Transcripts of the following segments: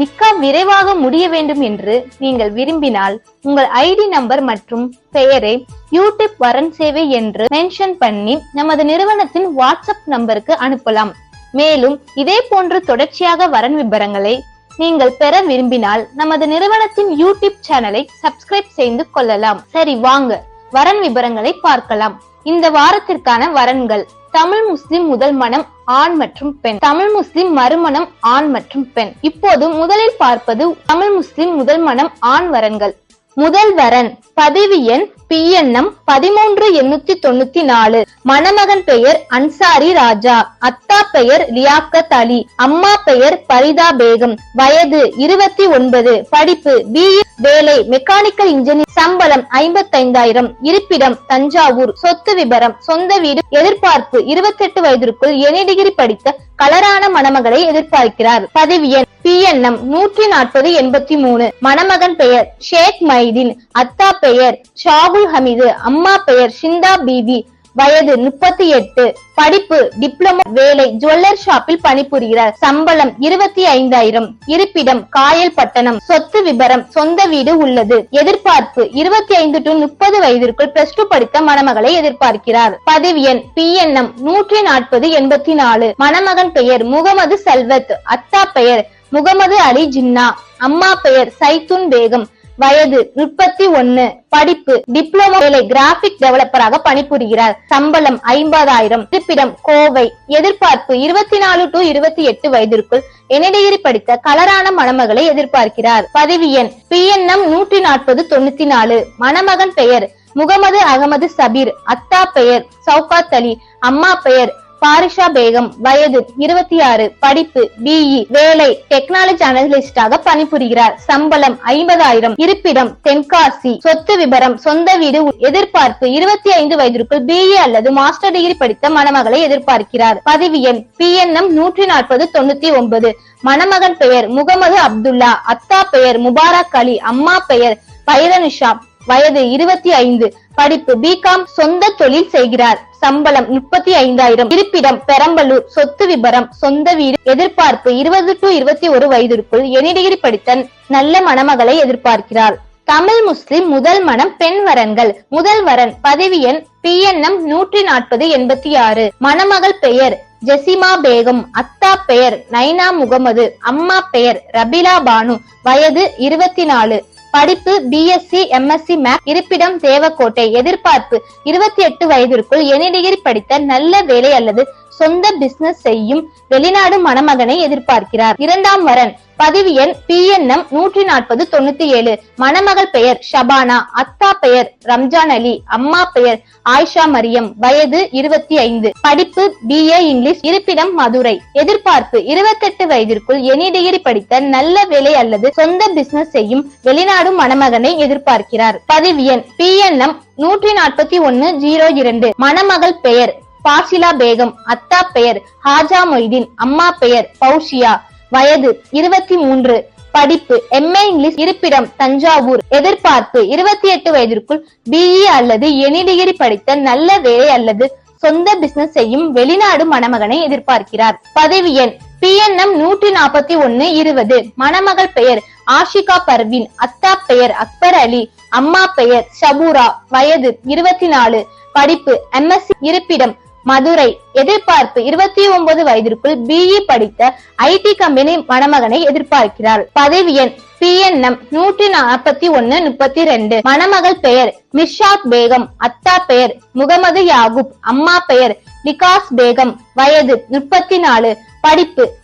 நிக்கா விரைவாக முடிய வேண்டும் என்று நீங்கள் விரும்பினால் உங்கள் ஐடி நம்பர் மற்றும் பெயரை யூடியூப் வரன் சேவை என்று மென்ஷன் பண்ணி நமது நிறுவனத்தின் வாட்ஸ்அப் நம்பருக்கு அனுப்பலாம். மேலும் இதே போன்று தொடர்ச்சியாக வரன் விபரங்களை நீங்கள் பெற விரும்பினால் நமது நிறுவனத்தின் யூடியூப் சேனலை சப்ஸ்கிரைப் செய்து கொள்ளலாம். சரி வாங்க. வரன் விபரங்களை பார்க்கலாம். இந்த வாரத்திற்கான வரன்கள். தமிழ் முஸ்லிம் முதல் மனம் ஆண் மற்றும் பெண். தமிழ் முஸ்லிம் மறுமணம் ஆண் மற்றும் பெண். இப்போது முதலில் பார்ப்பது தமிழ் முஸ்லிம் முதல் மனம் ஆண் வரன்கள். முதல் வரன் பதிவு எண் பிஎன்எம் பதிமூன்று எண்ணூத்தி தொண்ணூத்தி நாலு. மணமகன் பெயர் அன்சாரி ராஜா. அத்தா பெயர் லியாக்கத் அலி. அம்மா பெயர் பரிதா பேகம். வயது இருபத்தி ஒன்பது. படிப்பு பி வேலை மெக்கானிக்கல் இன்ஜினியர் சம்பளம் ஐம்பத்தைந்தாயிரம். இருப்பிடம் தஞ்சாவூர். சொத்து விபரம் சொந்த வீடு எதிர்பார்ப்பு இருபத்தி எட்டு வயதிற்குள் எனி டிகிரி படித்த கலரான மணமகளை எதிர்பார்க்கிறார். பதிவு எண் பிஎன்எம் நூற்றி நாற்பது எண்பத்தி மூணு. மணமகன் பெயர் ஷேக் மைதீன். அத்தா பெயர் ஷாகுல் ஹமீது. அம்மா பெயர் ஷிந்தா பிபி. வயது முப்பத்தி எட்டு. படிப்பு டிப்ளமோ வேலை ஜுவல்லர் ஷாப்பில் பணிபுரிகிறார். சம்பளம் இருபத்தி ஐந்தாயிரம். இருப்பிடம் காயல் பட்டணம். சொத்து விபரம் சொந்த வீடு உள்ளது. எதிர்பார்ப்பு இருபத்தி ஐந்து டு முப்பது வயதிற்குள் பிளஸ் டூ படித்த மணமகளை எதிர்பார்க்கிறார். பதிவு எண் பி பிஎன்எம் நூற்றி நாற்பது எண்பத்தி நாலு. மணமகன் பெயர் முகமது சல்வத். அத்தா பெயர் முகமது அலி ஜின்னா அம்மா பெயர் சைத்துன் பேகம் வயது முப்பத்தி ஒன்னு படிப்பு டிப்ளமோ வேலை கிராபிக் டெவலப்பராக பணிபுரிகிறார். சம்பளம் ஐம்பதாயிரம். இருப்பிடம் கோவை. எதிர்பார்ப்பு இருபத்தி நாலு டு இருபத்தி எட்டு வயதிற்குள் டிகிரி படித்த கலரான மணமகளை எதிர்பார்க்கிறார். பதிவு எண் பி என் எம் நூற்றி நாற்பது தொண்ணூத்தி நாலு மணமகன் பெயர் முகமது அகமது சபீர். அத்தா பெயர் சௌகாத் அலி. அம்மா பெயர் பாரிஷா பேகம் வயது இருபத்தி ஆறு படிப்பு பிஇ வேலை டெக்னாலஜி அனலிஸ்டாக பணிபுரிகிறார். சம்பளம் ஐம்பதாயிரம் இருப்பிடம் தென்காசி சொத்து விபரம் சொந்த வீடு எதிர்பார்ப்பு இருபத்தி ஐந்து வயதிற்குள் பிஇ அல்லது மாஸ்டர் டிகிரி படித்த மணமகளை எதிர்பார்க்கிறார். பதிவு எண் பி என் எம் நூற்றி நாற்பது தொண்ணூத்தி ஒன்பது. மணமகன் பெயர் முகமது அப்துல்லா அத்தா பெயர் முபாரக் அலி அம்மா பெயர் பைரனுஷா வயது இருபத்தி ஐந்து படிப்பு பிகாம் சொந்த தொழில் செய்கிறார். சம்பளம் முப்பத்தி ஐந்தாயிரம். இருப்பிடம் பெரம்பலூர் சொத்து விபரம் சொந்த வீடு. எதிர்பார்ப்பு இருபது டு இருபத்தி ஒரு வயதிற்குள் எனி டிகிரி படித்த நல்ல மணமகளை எதிர்பார்க்கிறார் தமிழ் முஸ்லிம் முதல் மனம் பெண் வரன்கள். முதல் வரன் பதவி எண் பிஎன்எம் நூற்றி நாற்பது எண்பத்தி ஆறு. மணமகள் பெயர் ஜெசிமா பேகம். அத்தா பெயர் நைனா முகமது. அம்மா பெயர் ரபிலா பானு. வயது இருபத்தி நாலு. படிப்பு பிஎஸ்சி எம்எஸ்சி மேப் இருப்பிடம் தேவக்கோட்டை. எதிர்பார்ப்பு. இருபத்தி எட்டு வயதிற்குள் எனி டிகிரி படித்த நல்ல வேலை அல்லது சொந்த பிசினஸ் செய்யும் வெளிநாடு மணமகனை எதிர்பார்க்கிறார். இரண்டாம் வரன் பதிவு எண் பி என் எம் நூற்றி நாற்பது தொண்ணூத்தி ஏழு மணமகள் பெயர் ஷபானா அத்தா பெயர் ரம்ஜான் அலி அம்மா பெயர் ஆயிஷா மரியம் வயது இருபத்தி ஐந்து. படிப்பு பிஏ இங்கிலீஷ் இருப்பிடம் மதுரை. எதிர்பார்ப்பு இருபத்தெட்டு வயதிற்குள் எனி டிகிரி படித்த நல்ல வேலை அல்லது சொந்த பிசினஸ் செய்யும் வெளிநாடு மணமகனை எதிர்பார்க்கிறார். பதிவு எண் பி என் எம் நூற்றி நாற்பத்தி ஒன்னு ஜீரோ இரண்டு. மணமகள் பெயர் பாசிலா பேகம் அத்தா பெயர் ஹாஜா மொய்தீன் அம்மா பெயர் பௌஷியா. வயது இருபத்தி மூன்று படிப்பு எம்ஏ இங்கிலீஷ் இருப்பிடம் தஞ்சாவூர். எதிர்பார்ப்பு இருபத்தி எட்டு வயதிற்குள் பிஇ அல்லது எனி டிகிரி படித்த நல்ல வேலை அல்லது சொந்த பிசினஸ் செய்யும் வெளிநாடு மணமகனை எதிர்பார்க்கிறார். பதவி எண் பி என் எம் நூற்றி நாற்பத்தி ஒன்னு இருபது. மணமகள் பெயர் ஆஷிகா பர்வீன் அத்தா பெயர் அக்பர் அலி அம்மா பெயர் ஷபூரா. வயது இருபத்தி நாலு படிப்பு எம்எஸ்சி இருப்பிடம் மதுரை எதிர்பார்ப்பு இருபத்தி ஒன்பது வயதிற்குள் பிஇ படித்த ஐடி கம்பெனி மணமகனை எதிர்பார்க்கிறார். பதவி எண் பிஎன்எம் நூற்றி நாற்பத்தி ஒன்னு முப்பத்தி ரெண்டு. மணமகள் பெயர் மிர்ஷாத் பேகம் அத்தா பெயர் முகமது யாகுப் அம்மா பெயர் விகாஸ் பேகம். வயது முப்பத்தி நாலு. படிப்பு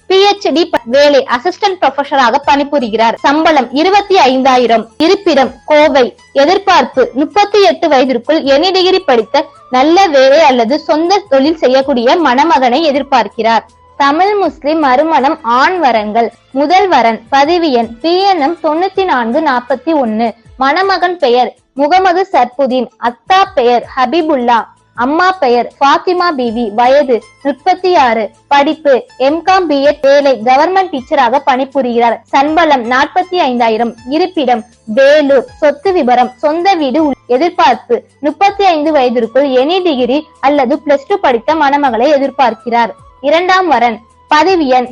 பிஹெச்டி வேலை அசிஸ்டன்ட் ப்ரொஃபஸராக பணிபுரிகிறார். சம்பளம் இருபத்தி ஐந்தாயிரம். இருப்பிடம் கோவை. எதிர்பார்ப்பு முப்பத்தி எட்டு வயதிற்குள் எனி டிகிரி படித்த நல்ல வேலை அல்லது சொந்த தொழில் செய்யக்கூடிய மணமகனை எதிர்பார்க்கிறார். தமிழ் முஸ்லிம் மறுமணம் ஆண் வரன்கள். முதல் வரன் பதிவு எண் பி என் எம் தொண்ணூத்தி நான்கு நாற்பத்தி ஒன்னு. மணமகன் பெயர் முகமது சர்புதீன். அத்தா பெயர் ஹபிபுல்லா. அம்மா பெயர் பாத்திமா பிபி வயது முப்பத்தி ஆறு படிப்பு எம்காம் பிஎட் வேலை கவர்மெண்ட் டீச்சராக பணிபுரிகிறார். சம்பளம் நாற்பத்தி ஐந்தாயிரம். இருப்பிடம் வேலூர். சொத்து விவரம் சொந்த வீடு எதிர்பார்ப்பு. முப்பத்தி ஐந்து வயதிற்குள் எனி டிகிரி அல்லது பிளஸ் டூ படித்த மணமகளை எதிர்பார்க்கிறார். இரண்டாம் வரன் பதவி எண்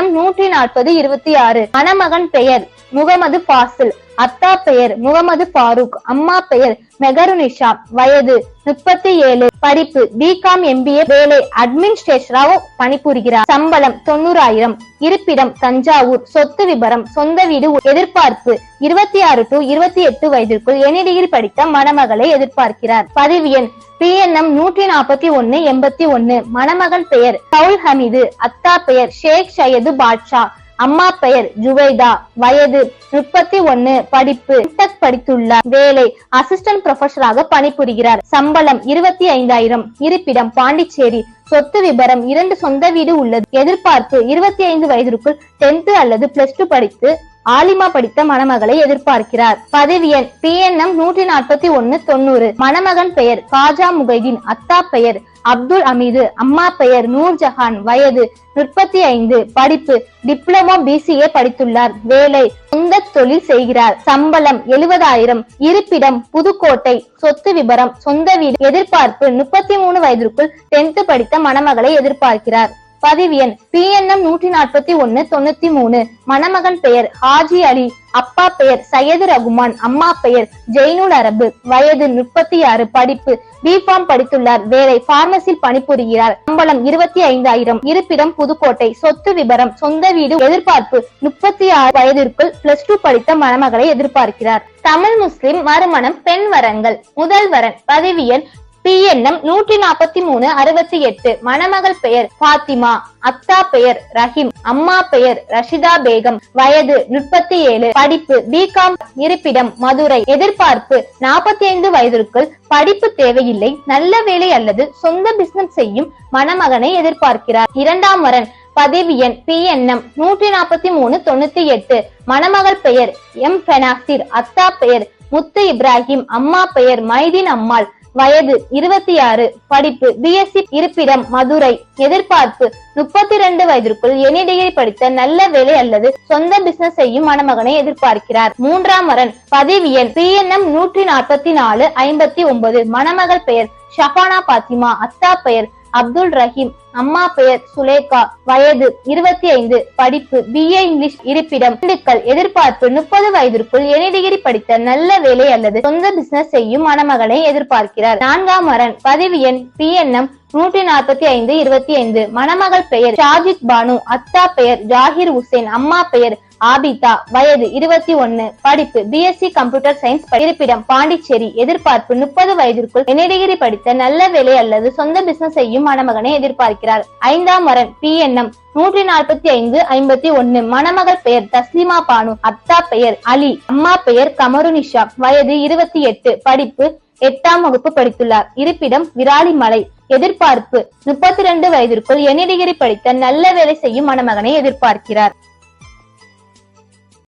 எம் நூற்றி நாற்பது இருபத்தி ஆறு. மணமகன் பெயர் முகமது பாசில் அத்தா பெயர் முகமது ஃபாரூக் அம்மா பெயர் மெகருனிஷா வயது முப்பத்தி ஏழு. படிப்பு பிகாம் எம்பிஏ வேலை அட்மினிஸ்ட்ரேஷராக பணிபுரிகிறார். சம்பளம் தொண்ணூறாயிரம். இருப்பிடம் தஞ்சாவூர். சொத்து விபரம் சொந்த வீடு எதிர்பார்ப்பு இருபத்தி ஆறு டு இருபத்தி எட்டு வயதிற்குள் எனி டிகிரி படித்த மணமகளை எதிர்பார்க்கிறார். பதிவு எண் பிஎன்எம் நூற்றி நாற்பத்தி ஒன்னு எண்பத்தி ஒன்னு மணமகன் பெயர் கவுல் ஹமீது. அத்தா பெயர் ஷேக் சையது பாட்ஷா. அம்மா பெயர் ஜுவைதா வயது முப்பத்தி ஒன்னு படிப்பு டெக் படித்துள்ளார். வேலை அசிஸ்டன்ட் ப்ரொஃபஸராக பணிபுரிகிறார். சம்பளம் இருபத்தி ஐந்தாயிரம். இருப்பிடம் பாண்டிச்சேரி சொத்து விபரம் இரண்டு சொந்த வீடு உள்ளது. எதிர்பார்ப்பு இருபத்தி ஐந்து வயதிற்குள் டென்த் அல்லது பிளஸ் டூ படித்து ஆலிமா படித்த மணமகளை எதிர்பார்க்கிறார். பதவி எண் பி என் எம் நூற்றி நாற்பத்தி ஒன்னு தொண்ணூறு. மணமகன் பெயர் காஜா முகைதீன் அத்தா பெயர் அப்துல் அமீது அம்மா பெயர் நூர் ஜஹான். வயது முப்பத்தி ஐந்து. படிப்பு டிப்ளமோ பிசிஏ படித்துள்ளார். வேலை சொந்த தொழில் செய்கிறார். சம்பளம் எழுபதாயிரம். இருப்பிடம் புதுக்கோட்டை. சொத்து விபரம் சொந்த வீடு. எதிர்பார்ப்பு முப்பத்தி மூணு வயதிற்குள் டென்த் படித்த மணமகளை எதிர்பார்க்கிறார். பதிவு எண் பி பிஎன்எம் நூற்றி நாற்பத்தி ஒன்னு தொண்ணூத்தி மூணு. மணமகன் பெயர் ஹாஜி அலி அப்பா பெயர் சையது ரகுமான் அம்மா பெயர் ஜெய்னுல் அரபு. வயது முப்பத்தி ஆறு படிப்பு. பிஃபார்ம் படித்துள்ளார். வேலை பார்மசியில் பணிபுரிகிறார். சம்பளம் இருபத்தி ஐந்தாயிரம். இருப்பிடம் புதுக்கோட்டை. சொத்து விபரம். சொந்த வீடு எதிர்பார்ப்பு முப்பத்தி ஆறு. வயதிற்குள் பிளஸ் டூ படித்த மணமகளை எதிர்பார்க்கிறார். தமிழ் முஸ்லிம் மறுமணம் பெண் வரங்கள். முதல் வரன் பதவி எண் பிஎன்எம் நூற்றி நாற்பத்தி மூணு அறுபத்தி எட்டு மணமகள் பெயர் பாத்திமா அத்தா பெயர் ரஹீம் அம்மா பெயர் ரஷிதா பேகம் வயது முப்பத்தி ஏழு படிப்பு பிகாம் இருப்பிடம் மதுரை. எதிர்பார்ப்பு நாற்பத்தி ஐந்து வயதிற்குள் படிப்பு தேவையில்லை நல்ல வேலை அல்லது சொந்த பிசினஸ் செய்யும் மணமகனை எதிர்பார்க்கிறார். இரண்டாம் வரன் பதவி எண் பிஎன்எம் நூற்றி நாற்பத்தி மூணு தொண்ணூத்தி எட்டு மணமகள் பெயர் எம் பெனாசிர் அத்தா பெயர் முத்து இப்ராஹிம் அம்மா பெயர் மைதீன் அம்மாள் வயது இருபத்தி ஆறு படிப்பு பிஎஸ்சி இருப்பிடம் மதுரை எதிர்பார்ப்பு முப்பத்தி ரெண்டு வயதிற்குள் எனி டிகிரி படித்த நல்ல வேலை அல்லது சொந்த பிசினஸ் செய்யும் மணமகனை எதிர்பார்க்கிறார். மூன்றாம் வரன் பதிவு எண் எம் நூற்றி நாற்பத்தி நாலு ஐம்பத்தி ஒன்பது மணமகள் பெயர் ஷபானா பாத்திமா அத்தா பெயர் அப்துல் ரஹீம் அம்மா பெயர் சுலேகா வயது இருபத்தி ஐந்து படிப்பு பிஏ இங்கிலீஷ் இருப்பிடம் திண்டுக்கல் எதிர்பார்ப்பு முப்பது வயதிற்குள் எனி டிகிரி படித்த நல்ல வேலை அல்லது சொந்த பிசினஸ் செய்யும் மணமகனை எதிர்பார்க்கிறார். நான்காம் மரன் பதிவு எண் பி என்எம் நூற்றி நாற்பத்தி ஐந்து இருபத்தி ஐந்து மணமகள் பெயர் ஷாஜித் பானு அத்தா பெயர் ஜாகிர் உசேன் அம்மா பெயர் ஆபிதா வயது இருபத்தி ஒன்னு படிப்பு பிஎஸ்சி கம்ப்யூட்டர் சயின்ஸ் இருப்பிடம் பாண்டிச்சேரி எதிர்பார்ப்பு முப்பது வயதிற்குள் இணைடிகிரி படித்த நல்ல வேலை அல்லது சொந்த பிசினஸ் செய்யும் மணமகனை எதிர்பார்க்கிறார். ஐந்தாம் வரன் பி பிஎன்எம் நூற்றி நாற்பத்தி ஐந்து ஐம்பத்தி ஒன்னு மணமகள் பெயர் தஸ்லிமா பானு அத்தா பெயர் அலி அம்மா பெயர் கமருனிஷா வயது இருபத்தி எட்டு படிப்பு எட்டாம் வகுப்பு படித்துள்ளார். இருப்பிடம் விராலிமலை எதிர்பார்ப்பு முப்பத்தி ரெண்டு வயதிற்குள் எனி டிகிரி படித்த நல்ல வேலை செய்யும் மணமகனை எதிர்பார்க்கிறார்.